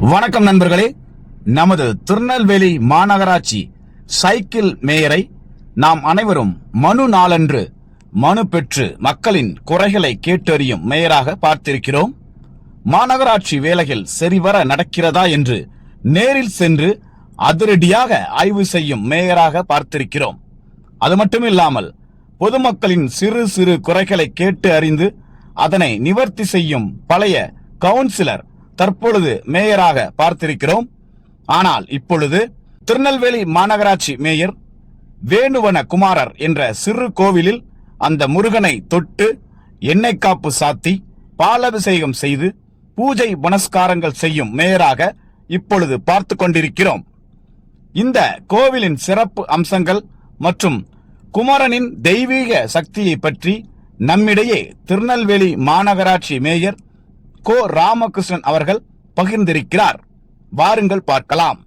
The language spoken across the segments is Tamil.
வணக்கம் நண்பர்களே. நமது திருநெல்வேலி மாநகராட்சி சைக்கிள் மேயரை நாம் அனைவரும் மனு நாளன்று மனு பெற்று மக்களின் குறைகளை கேட்டறியும் மேயராக பார்த்திருக்கிறோம். மாநகராட்சி வேலைகள் சரிவர நடக்கிறதா என்று நேரில் சென்று அதிரடியாக ஆய்வு செய்யும் மேயராக பார்த்திருக்கிறோம். அது மட்டுமில்லாமல் பொதுமக்களின் சிறு சிறு குறைகளை கேட்டு அறிந்து அதனை நிவர்த்தி செய்யும் பழைய கவுன்சிலர் தற்பொழுது மேயராக பார்த்திருக்கிறோம். ஆனால் இப்பொழுது திருநெல்வேலி மாநகராட்சி மேயர் வேணுவன குமாரர் என்ற சிறு கோவிலில் அந்த முருகனை தொட்டு எண்ணெய் காப்பு சாத்தி பாலபிஷேகம் செய்து பூஜை புனஸ்காரங்கள் செய்யும் மேயராக இப்பொழுது பார்த்து கொண்டிருக்கிறோம். இந்த கோவிலின் சிறப்பு அம்சங்கள் மற்றும் குமரனின் தெய்வீக சக்தியை பற்றி நம்மிடையே திருநெல்வேலி மாநகராட்சி மேயர் கோ ராமகிருஷ்ணன் அவர்கள் பகிர்ந்திருக்கிறார். வாருங்கள் பார்க்கலாம்.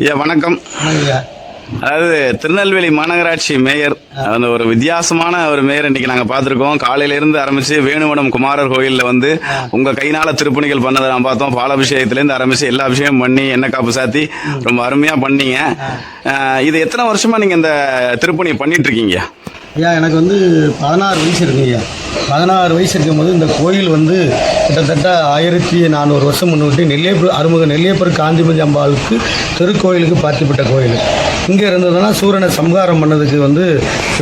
ஐயா வணக்கம். அதாவது திருநெல்வேலி மாநகராட்சி மேயர் அந்த ஒரு வித்தியாசமான ஒரு மேயர் இன்னைக்கு நாங்க பார்த்திருக்கோம். காலையில இருந்து ஆரம்பிச்சு வேணுவனம் குமாரர் கோயில்ல வந்து உங்க கையினால திருப்பணிகள் பண்ணதை நான் பார்த்தோம். பாலாபிஷேகத்துல இருந்து ஆரம்பிச்சு எல்லா அபிஷேகம் பண்ணி எண்ணெய் காப்பு சாத்தி ரொம்ப அருமையா பண்ணீங்க. இது எத்தனை வருஷமா நீங்க இந்த திருப்பணியை பண்ணிட்டு இருக்கீங்க? ஐயா எனக்கு வந்து பதினாறு வயசு இருக்குங்க ஐயா. பதினாறு வயசு இருக்கும்போது இந்த கோயில் வந்து கிட்டத்தட்ட ஆயிரத்தி நானூறு வருஷம் முன்னிட்டு நெல்லியப்பர் அருமுக நெல்லியப்பர் காந்திமதி அம்பாளுக்கு திருக்கோயிலுக்கு பார்த்துப்பட்ட கோயில். இங்கே இருந்ததுன்னா சூரனை சம்ஹாரம் பண்ணதுக்கு வந்து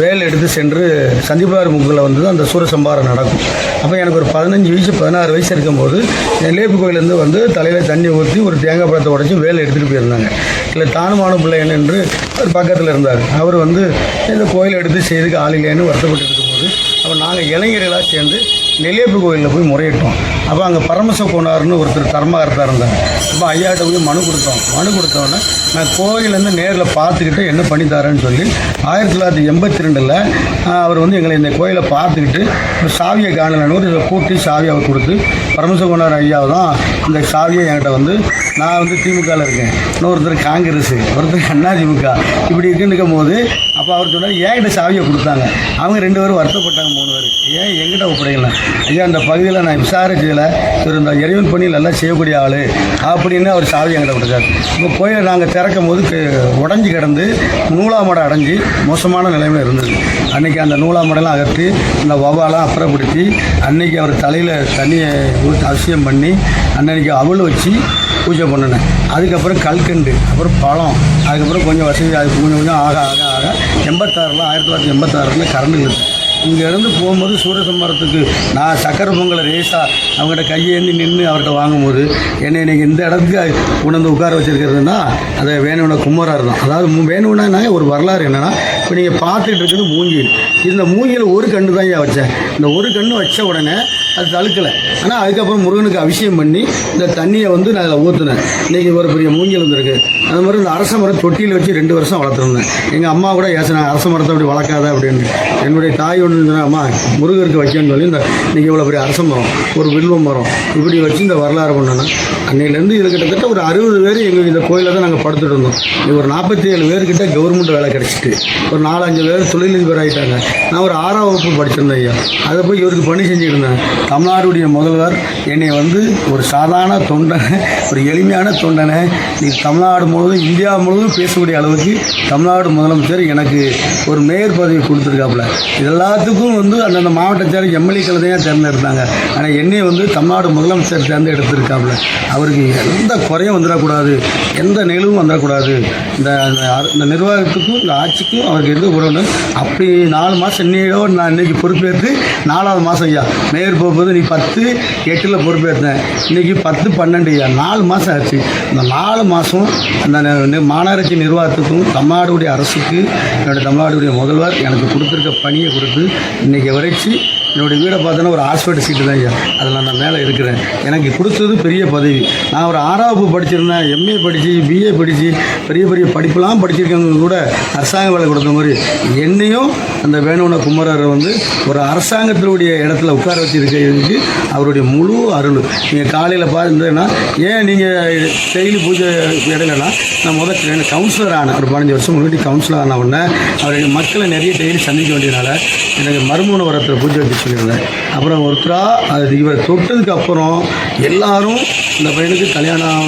வேல் எடுத்து சென்று சந்திப்பார் முகில் வந்து அந்த சூர சம்ஹாரம் நடக்கும். அப்போ எனக்கு ஒரு பதினஞ்சு வயசு பதினாறு வயசு இருக்கும்போது நெல்லியப்பு கோயிலேருந்து வந்து தலையில் தண்ணி ஊற்றி ஒரு தேங்காய் பழத்தை உடச்சி வேலை எடுத்துகிட்டு போயிருந்தாங்க. இல்லை தானுமான பிள்ளைகள் என்று ஒரு பக்கத்தில் இருந்தார். அவர் வந்து இந்த கோயில் எடுத்து செய்யறதுக்கு ஆள் இல்லைன்னு வருத்தப்பட்டு இருக்கும்போது அப்போ நாங்கள் இளைஞர்களாக சேர்ந்து நெல்லியப்பு கோயிலில் போய் முறையிட்டோம். அப்போ அங்கே பரமச கோனார்னு ஒருத்தர் தர்மகர்த்தா இருந்தாங்க அப்போ ஐயாட்ட போய் மனு கொடுத்தோம். மனு கொடுத்தோன்னே நான் கோயிலேருந்து நேரில் பார்த்துக்கிட்டு என்ன பண்ணி தரேன்னு சொல்லி ஆயிரத்தி தொள்ளாயிரத்தி எண்பத்தி ரெண்டில் அவர் வந்து எங்களை இந்த கோயிலை பார்த்துக்கிட்டு சாவியை காணலன்னு ஒரு கூட்டி சாவியை அவர் கொடுத்து பரமச கோனார் ஐயாவை தான் இந்த சாவியை என்கிட்ட வந்து நான் வந்து திமுகவில் இருக்கேன். இன்னொருத்தர் காங்கிரஸ் ஒருத்தர் அண்ணா திமுக இப்படி இருக்குன்னு இருக்கும் போது அப்போ அவர் சொன்னார் என்கிட்ட சாவியை கொடுத்தாங்க? அவங்க ரெண்டு பேரும் வருத்தப்பட்டாங்க மூணு பேர் ஏன் எங்கிட்ட ஒப்படைக்கலாம் ஐயா அந்த பகுதியில் நான் விசாரிச்சதில் இவர் இந்த இறைவன் பணியில் எல்லாம் செய்யக்கூடிய ஆள் அப்படின்னு அவர் சாவி எங்கிட்ட கொடுத்தார். இப்போ கோயிலை நாங்கள் திறக்கும் போது உடஞ்சி கிடந்து நூலாமடை அடைஞ்சி மோசமான நிலைமையில் இருந்தது. அன்றைக்கி அந்த நூலாமடைலாம் அகற்றி இந்த வவாலாம் அப்புறப்படுத்தி அன்னைக்கு அவர் தலையில் தண்ணியை ஊற்றி அவசியம் பண்ணி அன்னைக்கு அவள் வச்சு பூஜை பண்ணினேன். அதுக்கப்புறம் கல்கண்டு அப்புறம் பழம் அதுக்கப்புறம் கொஞ்சம் வசதி அது கொஞ்சம் கொஞ்சம் ஆக ஆக ஆக எண்பத்தாறில் ஆயிரத்தி தொள்ளாயிரத்தி எண்பத்தாறில் கரண்ட் இல்லை இங்கேருந்து போகும்போது சூரசம்பாரத்துக்கு நான் சக்கரை பொங்கலை ரேஸாக அவங்ககிட்ட கையேந்தி நின்று அவர்கிட்ட வாங்கும்போது என்னை இன்றைக்கி இந்த இடத்துக்கு உணர்ந்து உட்கார வச்சிருக்கிறதுனா அதை வேணும்னா குமரார் தான். அதாவது மு- வேணும்னா ஒரு வரலாறு என்னென்னா இப்போ நீங்கள் பார்த்துட்டு இருக்கிறது மூங்கில். இந்த மூங்கில் ஒரு கன்று தான் ஐயா வச்சேன் இந்த ஒரு கன்று வச்ச உடனே அது தழுக்கலை. ஆனால் அதுக்கப்புறம் முருகனுக்கு அபிஷேகம் பண்ணி இந்த தண்ணியை வந்து நான் அதில் ஊற்றுனேன் இன்றைக்கி ஒரு பெரிய மூங்கில் வந்திருக்கு. அது மாதிரி இந்த அரச மரம் தொட்டியில் வச்சு ரெண்டு வருஷம் வளர்த்துருந்தேன். எங்கள் அம்மா கூட ஏசினா அரச மரத்தை அப்படி வளர்க்காத அப்படின்னு. என்னுடைய தாய் ஒன்று அம்மா முருகருக்கு வைக்கணும்னு சொல்லி இந்த இன்றைக்கி இவ்வளோ பெரிய அரச மரம் ஒரு வில்வ மரம் இப்படி வச்சு இந்த வரலாறு பண்ணணும் அன்னையிலேருந்து இது கிட்டத்தட்ட ஒரு அறுபது பேர் எங்கள் இந்த கோயிலில் தான் நாங்கள் படுத்துட்டு இருந்தோம். இது ஒரு நாற்பத்தி ஏழு பேர்கிட்ட கவர்மெண்ட் வேலை கிடச்சிட்டு. ஒரு நாலஞ்சு பேர் தொழிலதிபர் ஆகிட்டாங்க நான் ஒரு ஆறாம் வகுப்பு படிச்சிருந்தேன் ஐயா. அதை போய் இவருக்கு பணி செஞ்சுருந்தேன் தமிழ்நாடுடைய முதல்வர் என்னை வந்து ஒரு சாதாரண தொண்டனை ஒரு எளிமையான தொண்டனை நீ தமிழ்நாடு முழுவதும் இந்தியா முழுவதும் பேசக்கூடிய அளவுக்கு தமிழ்நாடு முதலமைச்சர் எனக்கு ஒரு மேயர் பதவி கொடுத்துருக்காப்புல. எல்லாத்துக்கும் வந்து அந்தந்த மாவட்டச்சார் எம்எல்ஏக்களை தான் தேர்ந்தெடுத்தாங்க. ஆனால் என்னை வந்து தமிழ்நாடு முதலமைச்சர் தேர்ந்தெடுத்திருக்காப்புல. அவருக்கு எந்த குறையும் வந்துடக்கூடாது. எந்த நிலவும் வந்துடக்கூடாது. இந்த இந்த இந்த நிர்வாகத்துக்கும் இந்த ஆட்சிக்கும் அவருக்கு எந்த குறை அப்படி நாலு மாதம் இன்னையோட நான் இன்னைக்கு பொறுப்பேற்று நாலாவது மாதம் ஐயா மேயர் போது நீ பத்து எட்டில் பொறுப்பேற்றேன் இன்னைக்கு பத்து பன்னெண்டு நாலு மாதம் ஆச்சு. இந்த நாலு மாதம் அந்த மாநகராட்சி நிர்வாகத்துக்கும் தமிழ்நாடுடைய அரசுக்கு என்னுடைய தமிழ்நாடுடைய முதல்வர் எனக்கு கொடுத்துருக்க பணியை கொடுத்து இன்னைக்கு வரைச்சி என்னுடைய வீடை பார்த்தோன்னா ஒரு ஹாஸ்பிட்டல் சீட்டு தான் ஐயா. அதில் நான் மேலே இருக்கிறேன். எனக்கு கொடுத்தது பெரிய பதவி. நான் ஒரு ஆறாவது படிச்சிருந்தேன். எம்ஏ படித்து பிஏ படித்து பெரிய பெரிய படிப்புலாம் படிச்சிருக்கவங்க கூட அரசாங்க வேலை கொடுத்த மாதிரி என்னையும் அந்த வேணுவன குமரர் வந்து ஒரு அரசாங்கத்தினுடைய இடத்துல உட்கார வச்சிருக்கிறதுக்கு அவருடைய முழு அருள். நீங்கள் காலையில் பார்த்தீங்கன்னா ஏன் நீங்கள் டெய்லி பூஜை இடையிலனா நான் முதல் கவுன்சிலர் ஆனேன். ஒரு பதினஞ்சு வருஷம் முன்னாடி கவுன்சிலர் ஆன உடனே அவருடைய மக்களை நிறைய டெய்லி சந்திக்க வேண்டியதுனால எனக்கு மறுமண வரத்தில் பூஜை வைக்க சொல்லியிருந்தேன் அப்புறம் ஒருத்தராக அது இவர் தொட்டதுக்கு அப்புறம் எல்லாரும் இந்த பையனுக்கு கல்யாணம்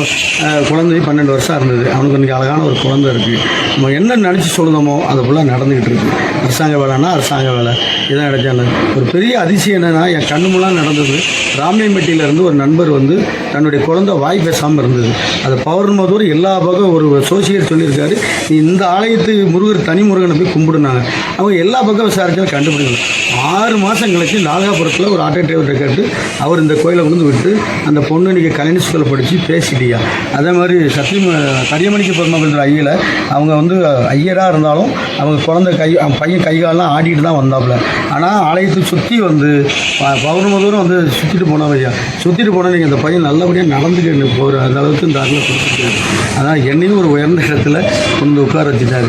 குழந்தை பன்னெண்டு வருஷம் இருந்தது. அவனுக்கு இன்றைக்கி அழகான ஒரு குழந்தை இருக்குது நம்ம என்ன நினச்சி சொல்லுதோமோ அது ஃபுல்லாக நடந்துக்கிட்டு இருக்கு. அரசாங்க வேலைன்னா அரசாங்க வேலை. இதான் நினச்சாங்க ஒரு பெரிய அதிசயம் என்னென்னா என் கண்ணு முன்னாடி நடந்தது. ராமியம்பட்டியிலேருந்து ஒரு நண்பர் வந்து தன்னுடைய குழந்தை வாய் பேசாமல் இருந்தது. அது பௌர்ணமதூர் எல்லா பக்கம் ஒரு சோசியர் சொல்லியிருக்காரு. இந்த ஆலயத்து முருகர் தனி முருகனை போய் கும்பிடுனாங்க. அவங்க எல்லா பக்கம் விசாரிச்சாலும் கண்டுபிடிக்கல. ஆறு மாதம் கழிச்சு நாகபுரத்தில் ஒரு ஆட்டோ டிரைவர்கிட்ட கேட்டு அவர் இந்த கோயிலை கொண்டு விட்டு அந்த பொண்ணு நீங்கள் கலைஞர் ஸ்கூலில் படித்து பேசிட்டியா. அதே மாதிரி சத்தியம் கரியமணிக்கு பெருமாள் ஐயில் அவங்க வந்து ஐயராக இருந்தாலும் அவங்க குழந்தை கை பையன் கை காலெலாம் ஆடிட்டு தான் வந்தாப்புல. ஆனால் ஆலயத்தை சுற்றி வந்து பௌர்ணமதூரம் வந்து சுற்றிட்டு போனோம் ஐயா. சுற்றிட்டு போனால் நீங்கள் அந்த பையன் நல்லா நல்லபடியாக நடந்துக்கிட்டு போகிற அந்த அளவுக்கு இந்த அருளை கொடுத்துருக்காரு அதான் என்னையும் ஒரு உயர்ந்த இடத்துல கொண்டு உட்கார வச்சுட்டாரு.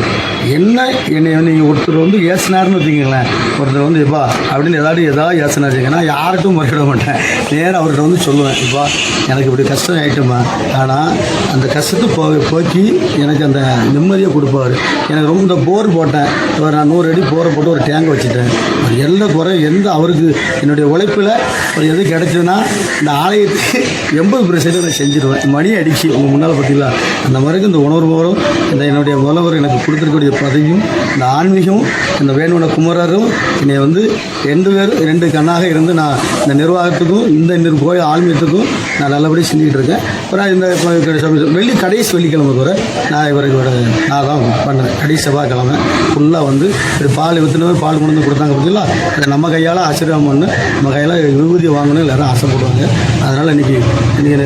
என்ன என்னை நீங்கள் ஒருத்தர் வந்து ஏசினார்னு வச்சுக்கோங்களேன். ஒருத்தர் வந்து எப்பா அப்படின்னு ஏதாவது ஏதாவது ஏசினா வச்சுக்கன்னா யார்கிட்டும் மறைவிட மாட்டேன். நேராக அவர்கிட்ட வந்து சொல்லுவேன் இப்பா எனக்கு இப்படி கஷ்டம் ஆகிட்டுமா ஆனால் அந்த கஷ்டத்தை போ போக்கி எனக்கு அந்த நிம்மதியை கொடுப்பாரு. எனக்கு ரொம்ப இந்த போர் போட்டேன். இப்போ நான் நூறு அடி போரை போட்டு ஒரு டேங்க் வச்சுட்டேன். ஒரு குறை எந்த அவருக்கு என்னுடைய உழைப்பில் ஒரு எது கிடச்சதுன்னா இந்த ஆலயத்துக்கு எண்பது பர்சன்ட் நான் செஞ்சிருவேன். மணி அடிச்சு உங்கள் முன்னால் பார்த்தீங்களா? அந்த மாதிரிக்கு இந்த உணர்வரும் இந்த என்னுடைய உழவர் எனக்கு கொடுத்துருக்கக்கூடிய பதவியும் இந்த ஆன்மீகமும் இந்த வேணுன குமரரும் என்னை வந்து ரெண்டு பேர் ரெண்டு கண்ணாக இருந்து நான் இந்த நிர்வாகத்துக்கும் இந்த கோயில் ஆன்மீகத்துக்கும் நான் நல்லபடியாக செஞ்சுக்கிட்டு இருக்கேன். அப்புறம் இந்த இப்ப வெள்ளி கடைசி வெள்ளிக்கிழமை கூட நான் இவருக்கு நான் தான் பண்ணுறேன் கடைசி செவ்வாய்க்கிழமை ஃபுல்லாக வந்து இது பால் விற்றுனவே பால் கொண்டு வந்து கொடுத்தாங்க பார்த்தீங்களா? அதை நம்ம கையால் ஆசீர்வாதம் பண்ணு நம்ம கையால் விபூதி வாங்கணும் எல்லாரும் ஆசைப்படுவாங்க. அதனால் இன்றைக்கி நீங்கள்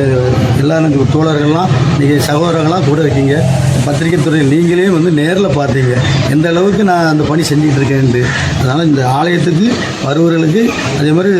எல்லா தோழர்கள்லாம் நீங்கள் சகோதரர்கள்லாம் கூட இருக்கீங்க. பத்திரிகை துறை நீங்களே வந்து நேரில் பார்த்தீங்க. எந்த அளவுக்கு நான் அந்த பணி செஞ்சுட்டு இருக்கேன்ட்டு அதனால் இந்த ஆலயத்துக்கு வருவர்களுக்கு அதே மாதிரி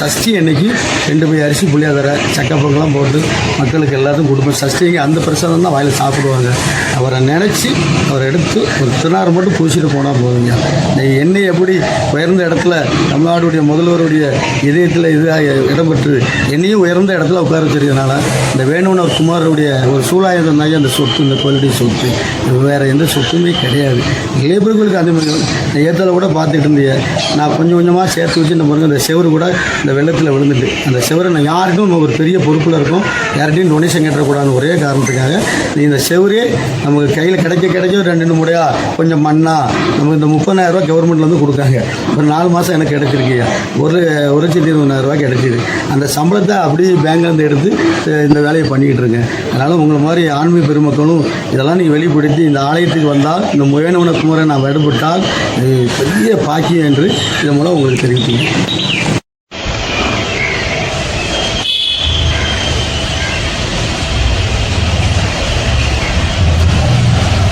சஷ்டி அன்னைக்கு ரெண்டு போய் அரிசி புளியாதரை சக்கப்பங்கெல்லாம் போட்டு மக்களுக்கு எல்லாத்துக்கும் கொடுப்போம் சஷ்டிங்க அந்த பிரசாதம் தான் வாயில் சாப்பிடுவாங்க. அவரை நினச்சி அவரை எடுத்து ஒரு திருநாறு மட்டும் பூசிட்டு போனால் போதுங்க. நீ எப்படி உயர்ந்த இடத்துல தமிழ்நாடுடைய முதல்வருடைய இதயத்தில் இதாக இடம்பெற்று என்னையும் உயர்ந்த இடத்துல உட்கார வச்சிருக்கனால இந்த வேணுனர் குமாரருடைய ஒரு சூழாயுதம் தான் அந்த சொத்து இந்த கோயிலுடைய சொத்து. வேறு வேற எந்த சொத்துமே கிடையாது. லேபர் அந்த மாதிரி நான் ஏத்தல கூட பார்த்துட்டு இருந்தேன். நான் கொஞ்சம் கொஞ்சமாக சேர்த்து வச்சு இந்த பாருங்க இந்த செவரு கூட இந்த வெள்ளத்தில் விழுந்துட்டு. அந்த செவரை நான் யாருக்கும் நம்ம ஒரு பெரிய பொறுப்பில் இருக்கும். யார்கிட்டையும் டொனேஷன் கேட்டக்கூடாதுன்னு ஒரே காரணத்துக்காக நீ இந்த செவரே நமக்கு கையில் கிடைக்க கிடைக்க ரெண்டு ரெண்டு கொஞ்சம் மண்ணா நமக்கு இந்த முப்பதாயிரம் ரூபாய் கவர்மெண்ட்லேருந்து கொடுக்காங்க ஒரு நாலு மாதம் எனக்கு கிடைச்சிருக்கியா ஒரு ஒரு லட்சத்தி இருபதாயிரரூவா ரூபாய் அந்த சம்பளத்தை அப்படியே பேங்க்லேருந்து எடுத்து இந்த வேலையை பண்ணிக்கிட்டு இருக்கேன். அதனால் உங்களை மாதிரி ஆன்மீக பெருமக்களும் இதெல்லாம் நீங்கள் வெளிப்படுத்தி இந்த ஆலயத்துக்கு வந்தால் இந்த முயனவன குமரை நான் விடுபட்டால் பெரிய பாக்கியம் என்று இதன் மூலம் உங்களுக்கு தெரிவித்தீங்க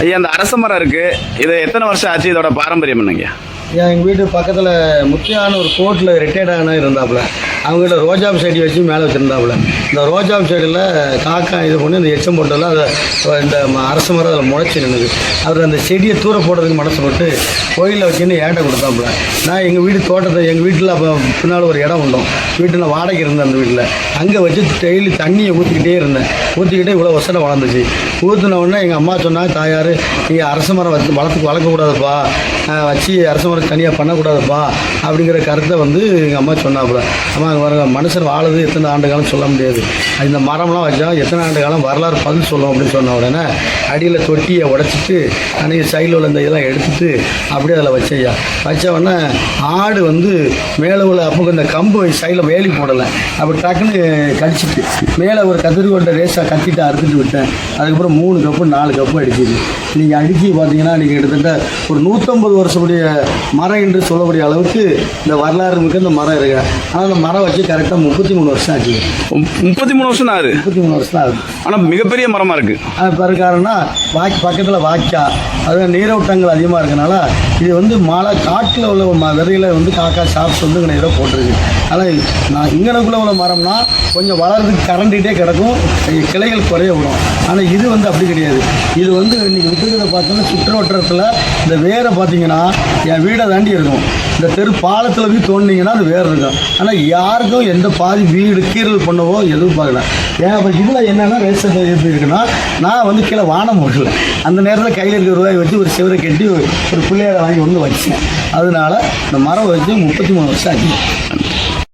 ஐயா அந்த அரச மரம் இருக்கு. இது எத்தனை வருஷம் ஆச்சு? இதோட பாரம்பரியம் என்னங்கய்யா? ஏன் எங்கள் வீட்டு பக்கத்தில் முத்தியான ஒரு கோர்ட்டில் ரிட்டையர்ட் இருந்தாப்புல. அவங்ககிட்ட ரோஜாப் செடி வச்சு மேலே வச்சுருந்தாப்புல. இந்த ரோஜாப் செடியில் காக்கா இது பண்ணி இந்த எச்சம் போட்டெல்லாம் அதை இந்த ம- மரம் அதில் முளைச்சி நின்றுது அவர் அந்த செடியை தூர போடுறதுக்கு மனசு போட்டு கோயிலில் வச்சுன்னு ஏட்டை கொடுத்தாப்புல. நான் எங்கள் வீடு தோட்டத்தை எங்கள் வீட்டில் அப்போ பின்னால் ஒரு இடம் உண்டோம். வீட்டில் வாடகை இருந்தேன் அந்த வீட்டில். அங்கே வச்சு டெய்லி தண்ணியை ஊற்றிக்கிட்டே இருந்தேன். ஊற்றிக்கிட்டே இவ்வளோ வசனை வளர்ந்துச்சு. ஊற்றின உடனே எங்கள் அம்மா சொன்னாங்க தாயார் நீங்கள் அரசு மரம் வச்சு வளர்த்து வளர்க்கக்கூடாதுப்பா. வச்சு அரச மரம் தனியாக பண்ணக்கூடாதுப்பா. அப்படிங்கிற கருத்தை வந்து எங்கள் அம்மா சொன்னாப்புல. அம்மா அங்கே வர மனுஷன் வாழுது எத்தனை ஆண்டு காலம் சொல்ல முடியாது. இந்த மரம்லாம் வச்சா எத்தனை ஆண்டு காலம் வரலாறு பதில் சொல்லும் அப்படின்னு சொன்ன உடனே அடியில் தொட்டியை உடச்சிட்டு அன்றைக்கி சைடில் உள்ள இந்த இதெல்லாம் எடுத்துட்டு அப்படியே அதில் வச்சையா வச்ச உடனே ஆடு வந்து மேலே உள்ள அப்போ இந்த கம்பு சைடில் வேலி போடலை. அப்படி டக்குன்னு கடிச்சிட்டு மேலே ஒரு கதிர் கொண்ட ரேஸாக கத்திட்டு அறுத்துட்டு விட்டேன். அதுக்கப்புறம் மூணு கப்பு நாலு கப்பு அடிச்சிது. நீங்கள் அடிக்கி பார்த்தீங்கன்னா நீங்கள் கிட்டத்தட்ட ஒரு நூற்றம்பது வருஷமுடைய மரம் என்று சொல்லக்கூடிய அளவுக்கு இந்த வரலாறு மிக்க இந்த மரம் இருக்கு. ஆனால் அந்த மரம் வச்சு கரெக்டாக முப்பத்தி மூணு வருஷம் ஆச்சு. முப்பத்தி மூணு வருஷம் தான் ஆகுது. முப்பத்தி மூணு வருஷம் தான் ஆகுது. ஆனா மிகப்பெரிய மரமா இருக்கு. அது பிறகு காரணம்னா வாக்கி பக்கத்தில் வாய்க்கா. அது நீரோட்டங்கள் அதிகமாக இருக்கனால இது வந்து மழை காட்டில் உள்ள ம விதையில வந்து காக்கா சாப்பிட்டு வந்து இங்கே ஏதோ போட்டிருக்கு. ஆனால் நான் இங்கனக்குள்ளே உள்ள மரம்னா கொஞ்சம் வளர்றதுக்கு கரண்டிகிட்டே கிடக்கும். கிளைகள் குறைய விடும். ஆனால் இது வந்து அப்படி கிடையாது. இது வந்து நீங்கள் விட்டுக்கிறத பார்த்தோன்னா சுற்றுவட்டத்தில் இந்த வேரை பார்த்தீங்கன்னா என் வீடை தாண்டி இருக்கும். இந்த தெரு பாலத்தில் போய் தோண்டிங்கன்னா அது வேறு இருக்கும். ஆனால் யாருக்கும் எந்த பாதி வீடு கீரல் பண்ணவோ எதுவும் பார்க்கல. ஏன் அப்போ இதில் என்னென்னா ரேஷன் எப்படி இருக்குன்னா நான் வந்து கீழே வானம் போடல. அந்த நேரத்தில் கையில் இருக்கிற ரூபாய் வச்சு ஒரு சிவரை கட்டி ஒரு பிள்ளையாரை வாங்கி ஒன்று வச்சேன். அதனால இந்த மரம் வச்சு முப்பத்தி மூணு வருஷம் ஆச்சு.